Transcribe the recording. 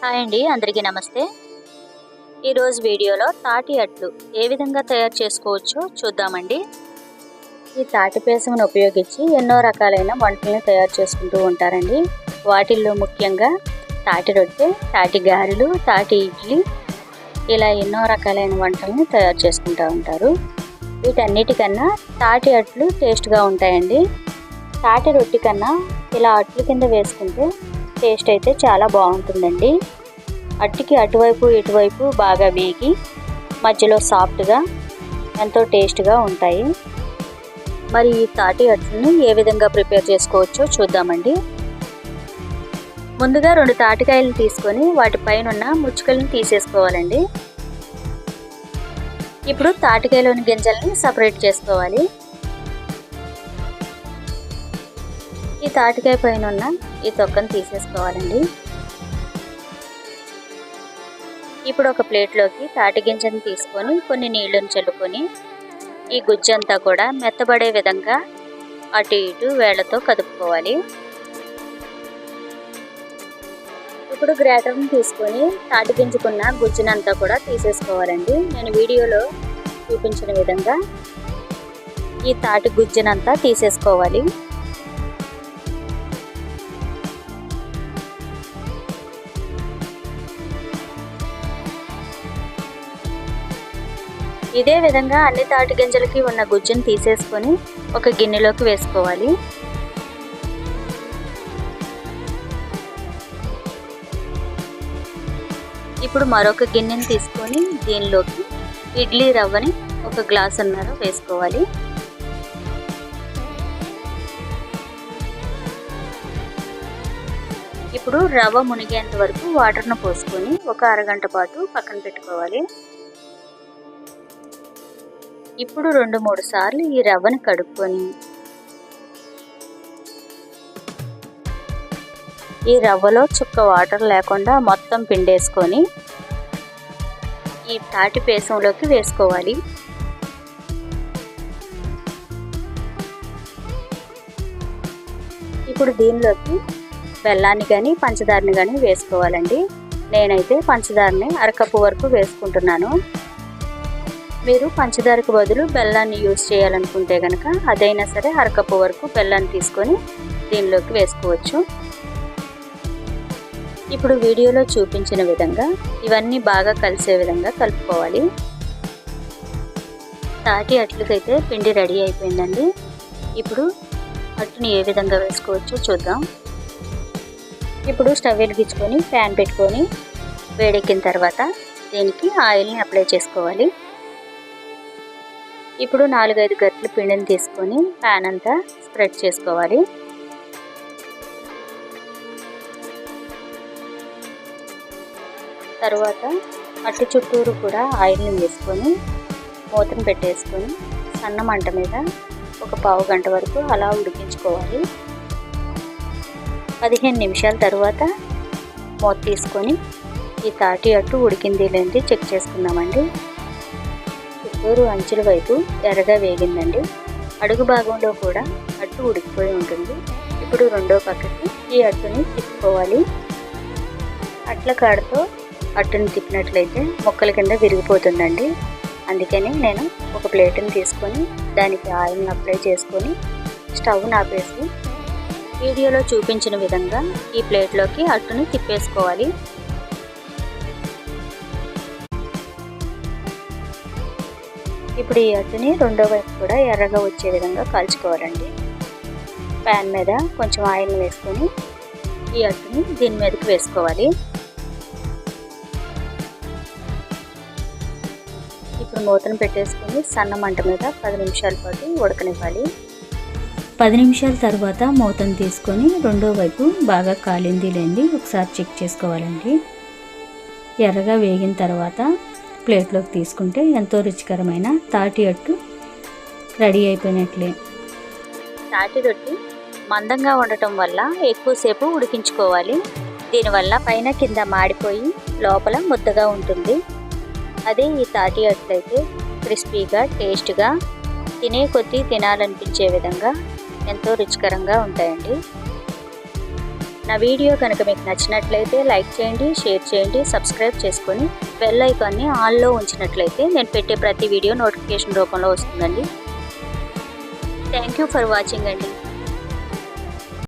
Hi అండి అందరికీ నమస్తే. ఈరోజు వీడియోలో తాటి అట్లు ఏ విధంగా తయారు చేసుకోవచ్చో చూద్దామండి. ఈ తాటి పేసమును ఉపయోగించి ఎన్నో రకాలైన వంటలను తయారు చేసుకుంటూ ఉంటారండి. వాటిల్లో ముఖ్యంగా తాటి రొట్టె తాటి గారెలు తాటి ఇడ్లీ ఇలా ఎన్నో రకాలైన వంటలను తయారు చేసుకుంటూ ఉంటారు. వీటన్నిటికన్నా తాటి అట్లు టేస్ట్గా ఉంటాయండి. తాటి రొట్టె కన్నా ఇలా అట్లు కింద వేసుకుంటే టేస్ట్ అయితే చాలా బాగుంటుందండి. అట్టికి అటువైపు ఇటువైపు బాగా వేగి మధ్యలో సాఫ్ట్గా ఎంతో టేస్ట్గా ఉంటాయి. మరి ఈ తాటి అట్లను ఏ విధంగా ప్రిపేర్ చేసుకోవచ్చో చూద్దామండి. ముందుగా రెండు తాటికాయలను తీసుకొని వాటిపైన ఉన్న ముచ్చుకలను తీసేసుకోవాలండి. ఇప్పుడు తాటికాయలోని గింజల్ని సపరేట్ చేసుకోవాలి. ఈ తాటికాయ పైన ఉన్న ఈ తొక్కను తీసేసుకోవాలండి. ఇప్పుడు ఒక ప్లేట్లోకి తాటి గింజను తీసుకొని కొన్ని నీళ్ళను చల్లుకొని ఈ గుజ్జంతా కూడా మెత్తబడే విధంగా అటు ఇటు వేళ్ళతో కదుపుకోవాలి. ఇప్పుడు గ్రేటర్ని తీసుకొని తాటి గింజకున్న గుజ్జునంతా కూడా తీసేసుకోవాలండి. నేను వీడియోలో చూపించిన విధంగా ఈ తాటి గుజ్జునంతా తీసేసుకోవాలి. ఇదే విధంగా అన్ని తాటి గింజలకి ఉన్న గుజ్జును తీసేసుకొని ఒక గిన్నెలోకి వేసుకోవాలి. ఇప్పుడు మరొక గిన్నెని తీసుకొని దీనిలోకి ఇడ్లీ రవ్వని ఒక గ్లాసున్నర వేసుకోవాలి. ఇప్పుడు రవ్వ మునిగేంత వరకు వాటర్ను పోసుకొని ఒక అరగంట పాటు పక్కన పెట్టుకోవాలి. ఇప్పుడు రెండు మూడు సార్లు ఈ రవ్వను కడుక్కొని ఈ రవ్వలో చుక్క వాటర్ లేకుండా మొత్తం పిండేసుకొని ఈ తాటి పేసంలోకి వేసుకోవాలి. ఇప్పుడు దీనిలోకి బెల్లాన్ని కానీ పంచదారని కానీ వేసుకోవాలండి. నేనైతే పంచదారని అరకప్పు వరకు వేసుకుంటున్నాను. మీరు పంచదారకు బదులు బెల్లాన్ని యూజ్ చేయాలనుకుంటే కనుక అదైనా సరే అరకప్పు వరకు బెల్లాన్ని తీసుకొని దీనిలోకి వేసుకోవచ్చు. ఇప్పుడు వీడియోలో చూపించిన విధంగా ఇవన్నీ బాగా కలిసే విధంగా కలుపుకోవాలి. తాటి అట్లకైతే పిండి రెడీ అయిపోయిందండి. ఇప్పుడు అట్టుని ఏ విధంగా వేసుకోవచ్చో చూద్దాం. ఇప్పుడు స్టవ్ వెలిగించుకొని ప్యాన్ పెట్టుకొని వేడెక్కిన తర్వాత దీనికి ఆయిల్ని అప్లై చేసుకోవాలి. ఇప్పుడు నాలుగైదు గట్లు పిండిని తీసుకొని ప్యాన్ అంతా స్ప్రెడ్ చేసుకోవాలి. తర్వాత అటు చుట్టూరు కూడా ఆయిల్ని వేసుకొని మూతను పెట్టేసుకొని సన్న మంట మీద ఒక పావు గంట వరకు అలా ఉడికించుకోవాలి. పదిహేను నిమిషాల తర్వాత మూత తీసుకొని ఈ తాటి అట్టు ఉడికింది లేనిది చెక్ చేసుకుందామండి. చుట్టూరు అంచుల వైపు ఎర్రగా వేగిందండి. అడుగు భాగంలో కూడా అట్టు ఉడికిపోయి ఉంటుంది. ఇప్పుడు రెండో పక్కకి ఈ అట్టుని తిప్పుకోవాలి. అట్ల కాడతో అట్టుని తిప్పినట్లయితే మొక్కల కింద విరిగిపోతుందండి. అందుకని నేను ఒక ప్లేట్ని తీసుకొని దానికి ఆయిల్ని అప్లై చేసుకొని స్టవ్ ఆపేసి వీడియోలో చూపించిన విధంగా ఈ ప్లేట్లోకి అట్టుని తిప్పేసుకోవాలి. ఇప్పుడు ఈ అట్టుని రెండో వైపు కూడా ఎర్రగా వచ్చే విధంగా కాల్చుకోవాలండి. ప్యాన్ మీద కొంచెం ఆయిల్ వేసుకొని ఈ అట్టుని దీని మీదకి వేసుకోవాలి. ఇప్పుడు మూతను పెట్టేసుకొని సన్న మంట మీద పది నిమిషాల పాటు ఉడకనివ్వాలి. పది నిమిషాల తర్వాత మూతను తీసుకొని రెండో వైపు బాగా కాలింది లేని ఒకసారి చెక్ చేసుకోవాలండి. ఎర్రగా వేగిన తర్వాత ప్లేట్లోకి తీసుకుంటే ఎంతో రుచికరమైన తాటి అట్టు రెడీ అయిపోయినట్లే. తాటి రొట్టి మందంగా ఉండటం వల్ల ఎక్కువసేపు ఉడికించుకోవాలి. దీనివల్ల పైన కింద మాడిపోయి లోపల ముద్దగా ఉంటుంది. అదే ఈ తాటి అట్టు అయితే క్రిస్పీగా టేస్ట్గా తినే కొద్దీ తినాలనిపించే విధంగా ఎంతో రుచికరంగా ఉంటాయండి. నా వీడియో కనుక మీకు నచ్చినట్లయితే లైక్ చేయండి షేర్ చేయండి సబ్స్క్రైబ్ చేసుకొని బెల్ ఐకాన్ని ఆన్లో ఉంచినట్లయితే నేను పెట్టే ప్రతి వీడియో నోటిఫికేషన్ రూపంలో వస్తుందండి. థ్యాంక్ యూ ఫర్ వాచింగ్ అండి.